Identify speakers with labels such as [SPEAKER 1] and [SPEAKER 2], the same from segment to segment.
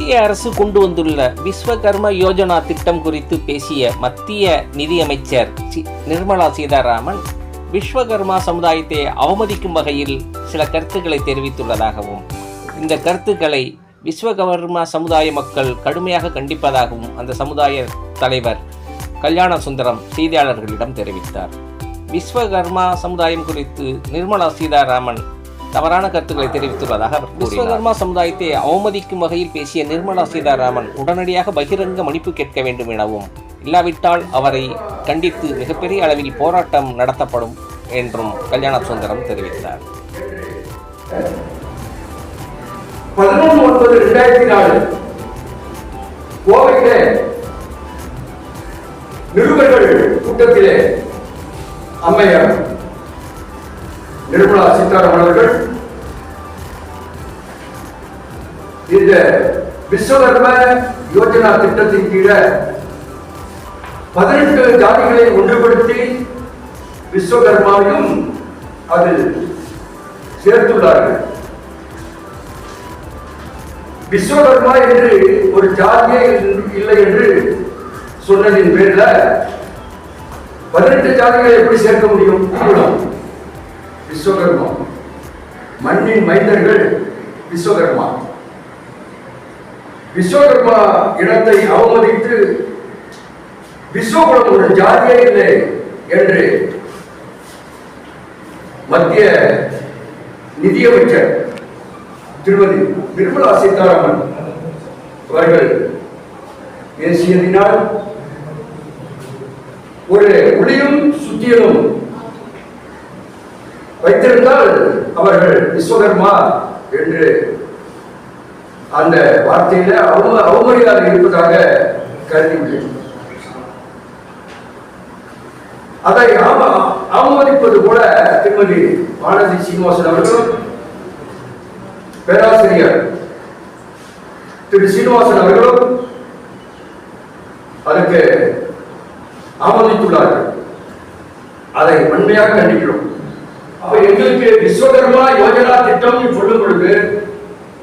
[SPEAKER 1] மத்திய அரசு கொண்டு வந்துள்ள விஸ்வகர்ம யோஜனா திட்டம் குறித்து பேசிய மத்திய நிதியமைச்சர் நிர்மலா சீதாராமன் விஸ்வகர்மா சமுதாயத்தை அவமதிக்கும் வகையில் சில கருத்துக்களை தெரிவித்துள்ளதாகவும் இந்த கருத்துக்களை விஸ்வகர்மா சமுதாய மக்கள் கடுமையாக கண்டிப்பதாகவும் அந்த சமுதாய தலைவர் கல்யாண சுந்தரம் செய்தியாளர்களிடம் தெரிவித்தார். விஸ்வகர்மா சமுதாயம் குறித்து நிர்மலா சீதாராமன் தவறான கருத்துக்களை தெரிவித்துள்ளதாக அவர் விஸ்வகர்மா சமுதாயத்தை அவமதிக்கும் வகையில் பேசிய நிர்மலா சீதாராமன் உடனடியாக பகிரங்க மன்னிப்பு கேட்க வேண்டும் எனவும் இல்லாவிட்டால் அவரை கண்டித்து மிகப்பெரிய அளவில் போராட்டம் நடத்தப்படும் என்றும் கல்யாண சுந்தரம் தெரிவித்தார்.
[SPEAKER 2] பதினொன்று ஒன்பது ரெண்டாயிரத்தி நாலு கோவையிலே நிருபர்கள் கூட்டத்திலே அம்மையார் நிர்மலா சீதாராமன் அவர்கள் இந்த விஸ்வகர்ம யோஜனா திட்டத்தின் கீழே பதினெட்டு ஜாதிகளை ஒன்றுபடுத்தி விஸ்வகர்மாவையும் அதில் சேர்த்துள்ளார்கள் விஸ்வகர்மா என்று ஒரு ஜாதியே இல்லை என்று சொன்னதின் பேரில் பதினெட்டு ஜாதிகளை எப்படி சேர்க்க முடியும் கூடும். விஸ்வகர்மா. மண்ணின் மைந்தர்கள் விஸ்வகர்மா. விஸ்வகர்மா இடத்தை அவமதித்து விஸ்வகுலம் ஒரு ஜாதியே இல்லை என்று மத்திய நிதியமைச்சர் திருமதி நிர்மலா சீதாராமன் அவர்கள் பேசியதினால் ஒரு ஒளியும் சுத்தியலும் வைத்திருந்தால் அவர்கள் விஸ்வகர்மா என்று அந்த வார்த்தையில அவம அவமரியாதை இருப்பதாக கருதி அதை ஆமா அவமதிப்பது போல திருமதி வானதி சீனிவாசன் அவர்களும் பேராசிரியர் திரு சீனிவாசன் அவர்களும் அதற்கு ஆமோதித்துள்ளார்கள் அதை வன்மையாக கண்டிக்கிறோம். அப்ப எங்களுக்கு விஸ்வகர்மா யோஜனா திட்டம் சொல்லும் பொழுது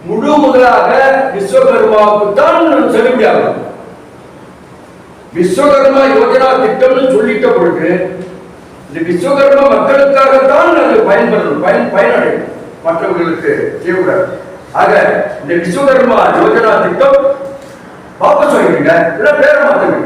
[SPEAKER 2] முழு முதலாக விஸ்வகர்மாவுக்கு தான் செல்லுபடியாகும் விஸ்வகர்மா யோஜனா திட்டம்னு சொல்லிட்ட பொழுது இந்த விஸ்வகர்மா மக்களுக்காகத்தான் அது பயன்படணும் பயன் பயனடையும் மற்றவர்களுக்கு செய்யக்கூடாது. ஆக இந்த விஸ்வகர்மா யோஜனா திட்டம் வாபஸ் வாங்கிடுங்க இல்ல பேரை மாத்துங்க.